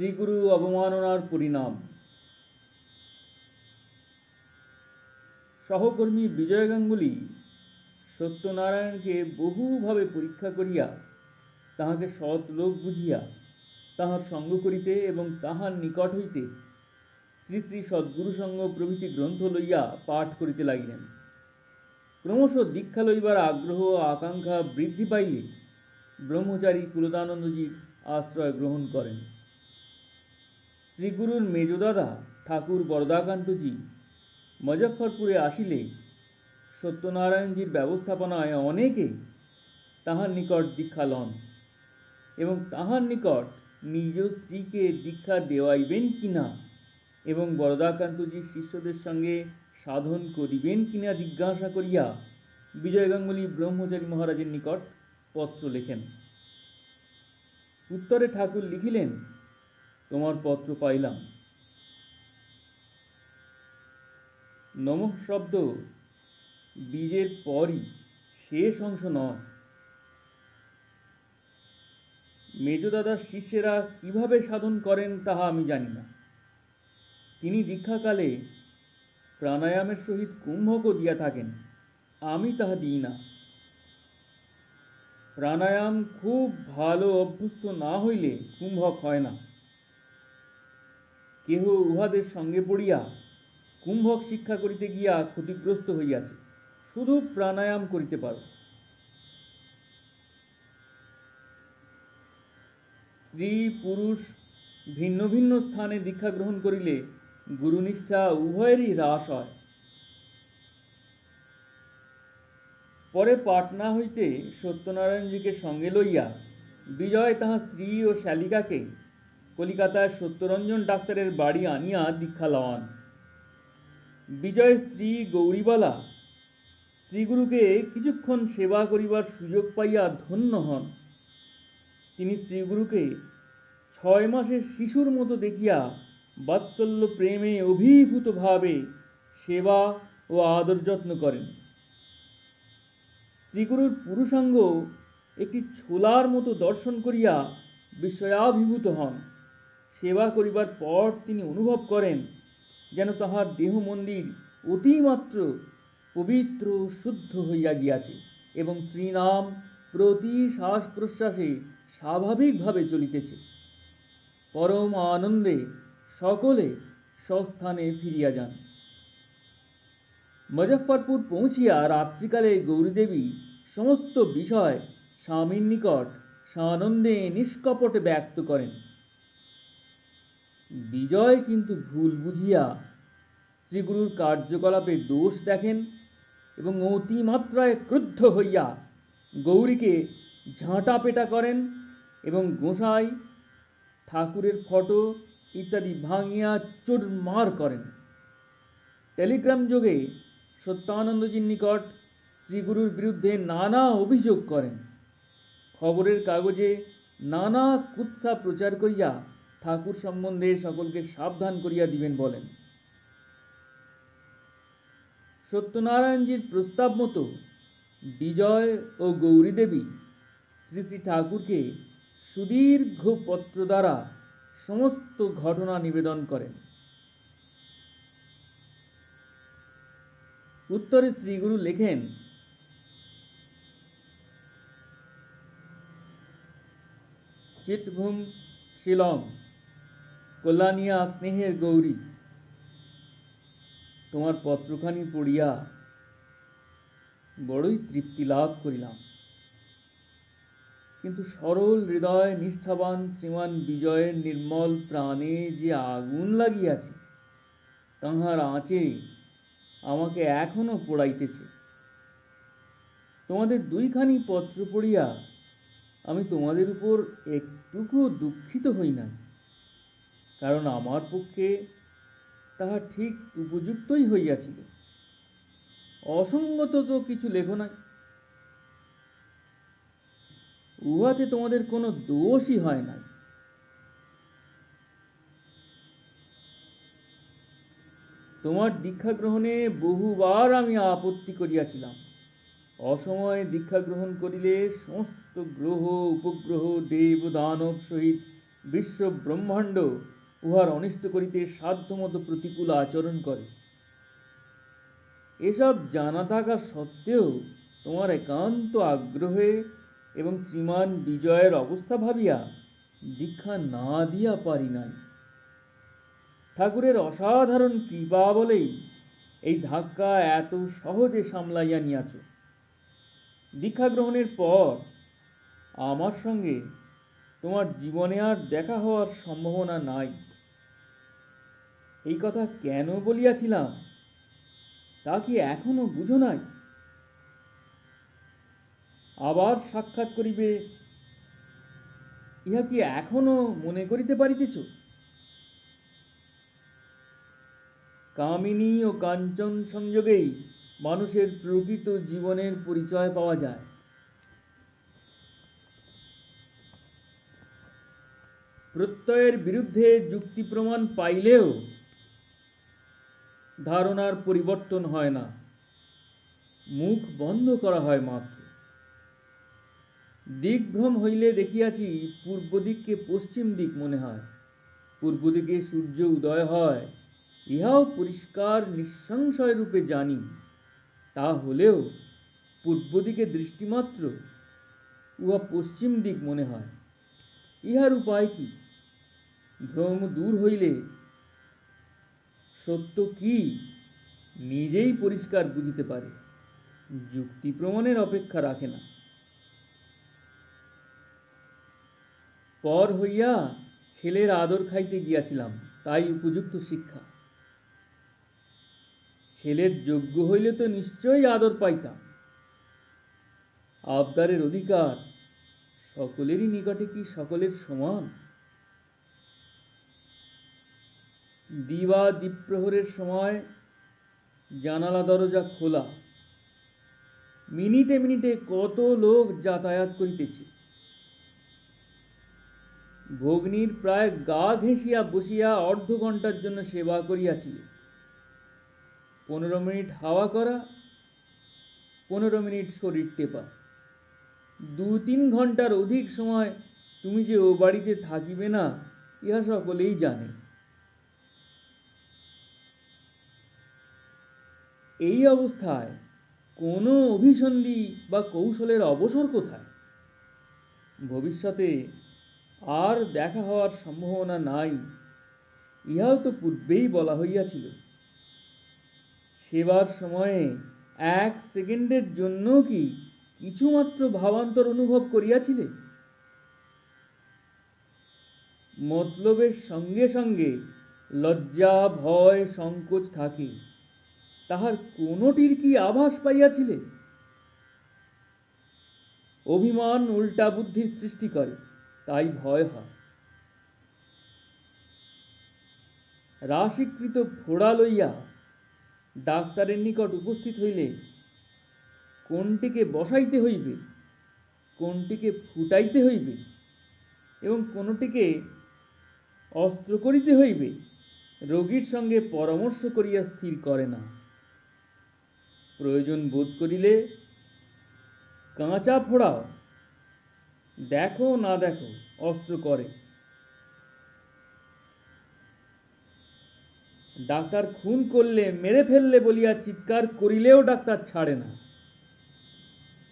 শ্রীগুরু অবমাননার পরিণাম। সহকর্মী বিজয় গাঙ্গুলি সত্যনারায়ণকে বহুভাবে পরীক্ষা করিয়া তাহাকে সৎ লোক বুঝিয়া তাহার সঙ্গ করিতে এবং তাহার নিকট হইতে শ্রী শ্রী সদ্গুরু সঙ্গ প্রভৃতি গ্রন্থ লইয়া পাঠ করিতে লাগিলেন। ক্রমশ দীক্ষা লইবার আগ্রহ ও আকাঙ্ক্ষা বৃদ্ধি পাইলে ব্রহ্মচারী কুলদানন্দজির আশ্রয় গ্রহণ করেন। শ্রীগুরুর মেজদাদা ঠাকুর বরদাকান্তজি মুজফ্ফরপুরে আসিলে সত্যনারায়ণজির ব্যবস্থাপনায় অনেকে তাহার নিকট দীক্ষা লন এবং তাহার নিকট নিজ স্ত্রীকে দীক্ষা দেওয়াইবেন কিনা এবং বরদাকান্তজির শিষ্যদের সঙ্গে সাধন করিবেন কিনা জিজ্ঞাসা করিয়া বিজয় গাঙ্গুলি ব্রহ্মচারী মহারাজের নিকট পত্র লেখেন। উত্তরে ঠাকুর লিখিলেন তোমার পত্র পাইলাম। নমঃ শব্দ। বীজের পরই শেষ অংশ নয়। মেজদাদার শিষ্যেরা কীভাবে সাধন করেন তাহা আমি জানি না। তিনি দীক্ষাকালে প্রাণায়ামের সহিত কুম্ভকও দিয়া থাকেন, আমি তাহা দিই না। প্রাণায়াম খুব ভালো অভ্যস্ত না হইলে কুম্ভক হয় না। কেহ উহাদের সঙ্গে পড়িয়া কুম্ভক শিক্ষা করিতে গিয়া ক্ষতিগ্রস্ত হইয়াছে। শুধু প্রাণায়াম করিতে পারো। স্ত্রী, পুরুষ ভিন্ন ভিন্ন স্থানে দীক্ষা গ্রহণ করিলে গুরুনিষ্ঠা উভয়েরই হ্রাস হয়। পরে পাটনা হইতে সত্যনারায়ণজিকে সঙ্গে লইয়া বিজয় তাহার স্ত্রী ও শালিকাকে কলিকাতায় সত্যরঞ্জন ডাক্তারের বাড়ি আনিয়া দীক্ষা লওয়ান। বিজয় স্ত্রী গৌরীবালা শ্রীগুরুকে কিছুক্ষণ সেবা করিবার সুযোগ পাইয়া ধন্য হন। তিনি শ্রীগুরুকে ছয় মাসের শিশুর মতো দেখিয়া বাৎসল্য প্রেমে অভিভূতভাবে সেবা ও আদর যত্ন করেন। শ্রীগুরুর পুরুষাঙ্গ একটি ছোলার মতো দর্শন করিয়া বিস্ময়াভিভূত হন। সেবা করিবার পর তিনি অনুভব করেন যেন তাহার দেহ মন্দির অতিমাত্র পবিত্র শুদ্ধ হইয়া গিয়াছে এবং শ্রীনাম প্রতি শ্বাস প্রশ্বাসে স্বাভাবিকভাবে চলিতেছে। পরম আনন্দে সকলে স্বস্থানে ফিরিয়া যান। মুজফ্ফরপুর পৌঁছিয়া রাত্রিকালে গৌরীদেবী সমস্ত বিষয় স্বামীর নিকট সানন্দে নিষ্কপটে ব্যক্ত করেন। বিজয় কিন্তু ভুল বুঝিয়া শ্রীগুরুর কার্যকলাপে দোষ দেখেন এবং অতিমাত্রায় ক্রুদ্ধ হইয়া গৌরীকে ঝাঁটা পেটা করেন এবং গোসাই ঠাকুরের ফটো ইত্যাদি ভাঙিয়া চুরমার করেন। টেলিগ্রাম যোগে সত্যানন্দজির নিকট শ্রীগুরুর বিরুদ্ধে নানা অভিযোগ করেন। খবরের কাগজে নানা কুৎসা প্রচার করিয়া ঠাকুর সম্বন্ধে সকলকে সাবধান করিয়া দিবেন বলেন। সত্যনারায়ণজির প্রস্তাব মতো বিজয় ও গৌরীদেবী শ্রী শ্রী ঠাকুরকে সুদীর্ঘ পত্র দ্বারা সমস্ত ঘটনা নিবেদন করেন। উত্তরে শ্রীগুরু লেখেন, চিতভূম শিলং কল্যাণিয়া স্নেহের গৌরী, তোমার পত্রখানি পড়িয়া বড়ই তৃপ্তি লাভ করিলাম। কিন্তু সরল হৃদয় নিষ্ঠাবান শ্রীমান বিজয়ের নির্মল প্রাণে যে আগুন লাগিয়াছে, তাহার আঁচে আমাকে এখনও পোড়াইতেছে। তোমাদের দুইখানি পত্র পড়িয়া আমি তোমাদের উপর একটুকু দুঃখিত হই না কারণ আমার পক্ষে তাহা ঠিক উপযুক্তই হইয়াছিল। অসঙ্গত তো কিছু লেখো নাই। উহাতে তোমাদের কোনো দোষই হয় নাই। তোমার দীক্ষা গ্রহণে বহুবার আমি আপত্তি করিয়াছিলাম। অসময়ে দীক্ষা গ্রহণ করিলে সমস্ত গ্রহ, উপগ্রহ দেব দানব সহিত বিশ্ব ব্রহ্মাণ্ড উহার অনিষ্ট করিতে সাধ্যমতো প্রতিকূল আচরণ করে। এসব জানা থাকা সত্ত্বেও তোমার একান্ত আগ্রহে এবং শ্রীমান বিজয়ের অবস্থা ভাবিয়া দীক্ষা না দিয়া পারি নাই। ঠাকুরের অসাধারণ কৃপা বলেই এই ধাক্কা এত সহজে সামলাইয়া নিয়াছ। দীক্ষা গ্রহণের পর আমার সঙ্গে তোমার জীবনে আর দেখা হওয়ার সম্ভাবনা নাই। এই কথা কেন বলিয়াছিলাম? তা কি এখনও বুঝো নাই? আবার সাক্ষাৎ করিবে। ইহা কি এখনও মনে করিতে পারিতেছ? কামিনী ও কাঞ্চন সংযোগেই মানুষের প্রকৃত জীবনের পরিচয় পাওয়া যায়। প্রত্যয়ের বিরুদ্ধে যুক্তি প্রমাণ পাইলেও ধারণার পরিবর্তন হয় না। মুখ বন্ধ করা হয় মাত্র। দিকভ্রম হইলে দেখিয়াছি পূর্ব দিককে পশ্চিম দিক মনে হয়। পূর্ব দিকে সূর্য উদয় হয়, ইহাও পরিষ্কার নিঃসংশয় রূপে জানি। তা হলেও পূর্ব দিকে দৃষ্টিমাত্র উহা পশ্চিম দিক মনে হয়। ইহার উপায় কি? ভ্রম দূর হইলে সত্য কি? নিজেই পরিষ্কার বুঝিতে পারে। যুক্তি প্রমাণের অপেক্ষা রাখে না। পর হইয়া ছেলের আদর খাইতে গিয়াছিলাম, তাই উপযুক্ত শিক্ষা। ছেলের যোগ্য হইলে তো নিশ্চয়ই আদর পাইতাম। আবদারের অধিকার সকলেরই নিকটে কি সকলের সমান? দিবা দ্বীপ্রহরের সময় জানালা দরজা খোলা। মিনিটে মিনিটে কত লোক যাতায়াত করিতেছে। ভগ্নীর প্রায় গা ঘেঁষিয়া বসিয়া অর্ধ ঘণ্টার জন্য সেবা করিয়াছিল। পনেরো মিনিট হাওয়া করা, পনেরো মিনিট শরীর টেপা। দু তিন ঘণ্টার অধিক সময় তুমি যে ও বাড়িতে থাকিবে না, ইহা সকলেই জানে। এই অবস্থায় কোনো অভিসন্ধি বা কৌশলের অবসর কোথায়? ভবিষ্যতে আর দেখা হওয়ার সম্ভাবনা নাই, ইহাও তো পূর্বেই বলা হইয়াছিল। সেবার সময়ে এক সেকেন্ডের জন্য কি কিছুমাত্র ভাবান্তর অনুভব করিয়াছিলে? মতলবের সঙ্গে সঙ্গে লজ্জা, ভয়, সংকোচ থাকে। তাহার কোনোটির কি আভাস পাইয়াছিলে? অভিমান উল্টা বুদ্ধির সৃষ্টি করে, তাই ভয় হয়। রাশিকৃত ফোড়া লইয়া ডাক্তারের নিকট উপস্থিত হইলে কোনটিকে বসাইতে হইবে, কোনটিকে ফুটাইতে হইবে এবং কোনটিকে অস্ত্র করিতে হইবে, রোগীর সঙ্গে পরামর্শ করিয়া স্থির করে না। প্রয়োজন বোধ করিলে কাঁচা ফোড়াও। দেখো না দেখো, অস্ত্র করে। ডাক্তার খুন করলে, মেরে ফেললে বলিয়া চিৎকার করিলেও ডাক্তার ছাড়ে না।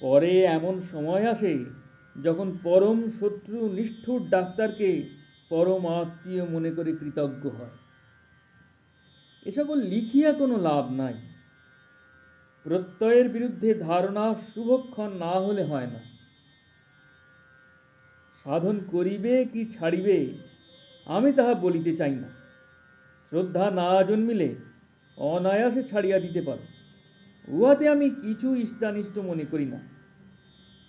পরে এমন সময় আসে, যখন পরম শত্রু নিষ্ঠুর ডাক্তারকে পরম আত্মীয় মনে করে কৃতজ্ঞ হয়। এ সকল লিখিয়া কোনো লাভ নাই। প্রত্যয়ের বিরুদ্ধে ধারণা শুভক্ষণ না হলে হয় না। সাধন করিবে কি ছাড়িবে, আমি তাহা বলিতে চাই না। শ্রদ্ধা না জন্মিলে অনায়াসে ছাড়িয়া দিতে পারো। উহাতে আমি কিছু ইষ্টানিষ্ট মনে করি না।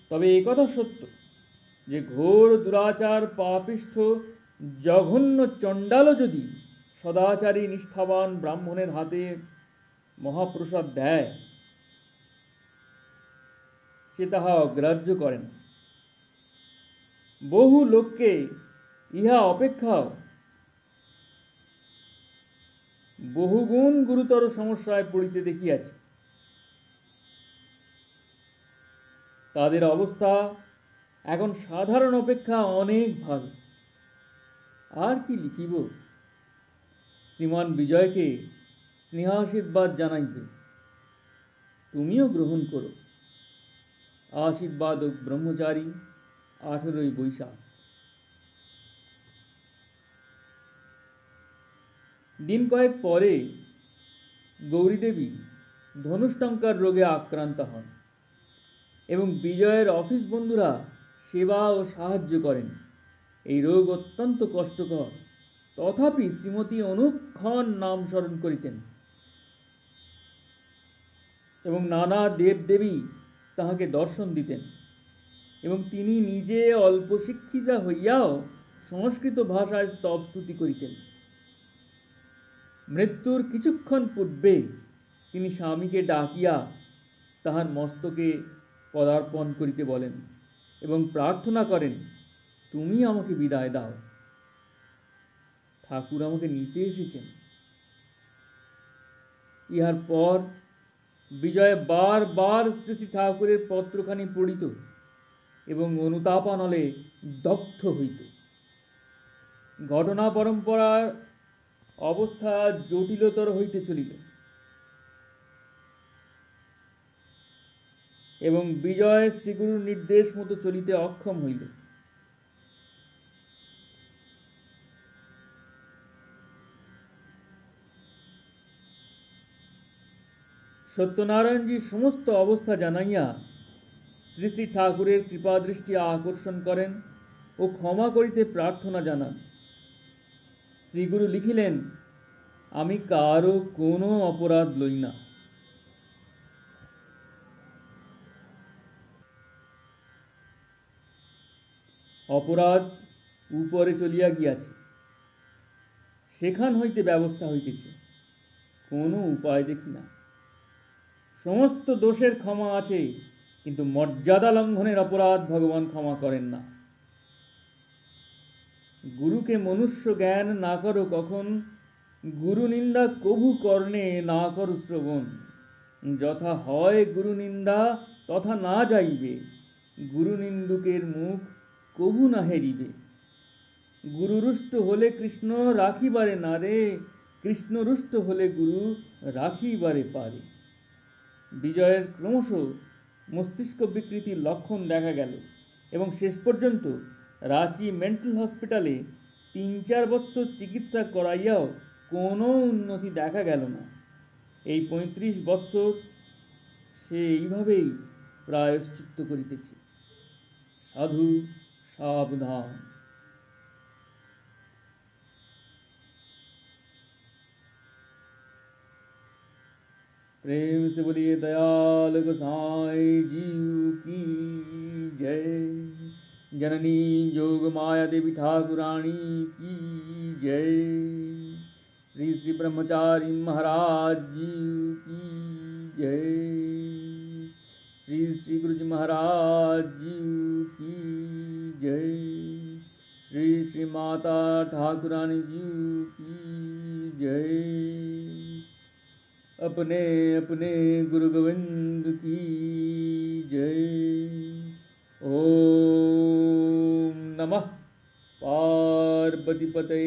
তবে কথা সত্য যে ঘোর দুরাচার, পাপিষ্ঠ, জঘন্য চণ্ডালও যদি সদাচারী নিষ্ঠাবান ব্রাহ্মণের হাতে মহাপ্রসাদ দেয় সে তাহা অগ্রাহ্য করে না বহু লোককে ইহা অপেক্ষাও। বহুগুণ গুরুতর সমস্যায় পড়িতে দেখিয়াছি। তাদের অবস্থা এখন সাধারণ অপেক্ষা অনেক ভালো। আর কি লিখিব? শ্রীমান বিজয়কে স্নেহাশীর্বাদ জানাইবে তুমিও গ্রহণ করো। আশীর্বাদ ব্রহ্মচারী আঠেরোই বৈশাখ। দিন কয়েক পরে গৌরীদেবী ধনুষ্টঙ্কার রোগে আক্রান্ত হন এবং বিজয়ের অফিস বন্ধুরা সেবা ও সাহায্য করেন। এই রোগ অত্যন্ত কষ্টকর। তথাপি শ্রীমতী অনুক্ষণ নাম স্মরণ করিতেন এবং নানা দেবদেবী তাহাকে দর্শন দিতেন। এবং তিনি নিজে অল্প শিক্ষিতা হইয়াও সংস্কৃত ভাষায় স্তব স্তুতি করিতেন। মৃত্যুর কিছুক্ষণ পূর্বে তিনি স্বামীকে ডাকিয়া তাহার মস্তকে পদার্পণ করিতে বলেন এবং প্রার্থনা করেন, তুমি আমাকে বিদায় দাও। ঠাকুর আমাকে নিতে এসেছেন। ইহার পর বিজয় বার বার শ্রী শ্রী ঠাকুরের পত্রখানি পড়িত এবং অনুতাপানলে দগ্ধ হইত। ঘটনা পরম্পরার অবস্থা জটিলতর হইতে চলিল এবং বিজয় শ্রীগুরুর নির্দেশ মতো চলিতে অক্ষম হইল। সত্যনারায়ণজি সমস্ত অবস্থা জানাইয়া শ্রী শ্রী ঠাকুরের কৃপাদৃষ্টি আকর্ষণ করেন ও ক্ষমা করিতে প্রার্থনা জানান। শ্রীগুরু লিখিলেন, আমি কারও কোনো অপরাধ লই না। অপরাধ উপরে চলিয়া গিয়াছে। সেখান হইতে ব্যবস্থা হইতেছে। কোনো উপায় দেখি না। সমস্ত দোষের ক্ষমা আছে, কিন্তু মর্যাদা লঙ্ঘনের অপরাধ ভগবান ক্ষমা করেন না। গুরুকে মনুষ্য জ্ঞান না করো কখন, গুরু নিন্দা কভু কর্ণে না করো শ্রবণ। যথা হয় গুরু নিন্দা, তথা না যাইবে, গুরু নিন্দুকের মুখ কভু না হেরিবে। গুরুরুষ্ট হলে কৃষ্ণ রাখিবারে না রে, কৃষ্ণরুষ্ট হলে গুরু রাখিবারে পারে। বিজয়ের ক্রমশ মস্তিষ্ক বিকৃতির লক্ষণ দেখা গেল এবং শেষ পর্যন্ত রাঁচি মেন্টাল হসপিটালে তিন চার বছর চিকিৎসা করাইয়াও কোনো উন্নতি দেখা গেল না। এই পঁয়ত্রিশ বৎসর সে এইভাবেই প্রায়শ্চিত্ত করিতেছে। সাধু সাবধান। प्रेम से बोलिए, दयाल गोसाई जीव की जय। जननी जोग माया देवी ठाकुरानी की जय। श्री श्री ब्रह्मचारी महाराज जी की जय। श्री श्री गुरु जी महाराज जी की जय। श्री श्री माता ठाकुरानी जी की जय। अपने अपने गुरु गोविंद की जय। ओम नमः पार्वती पते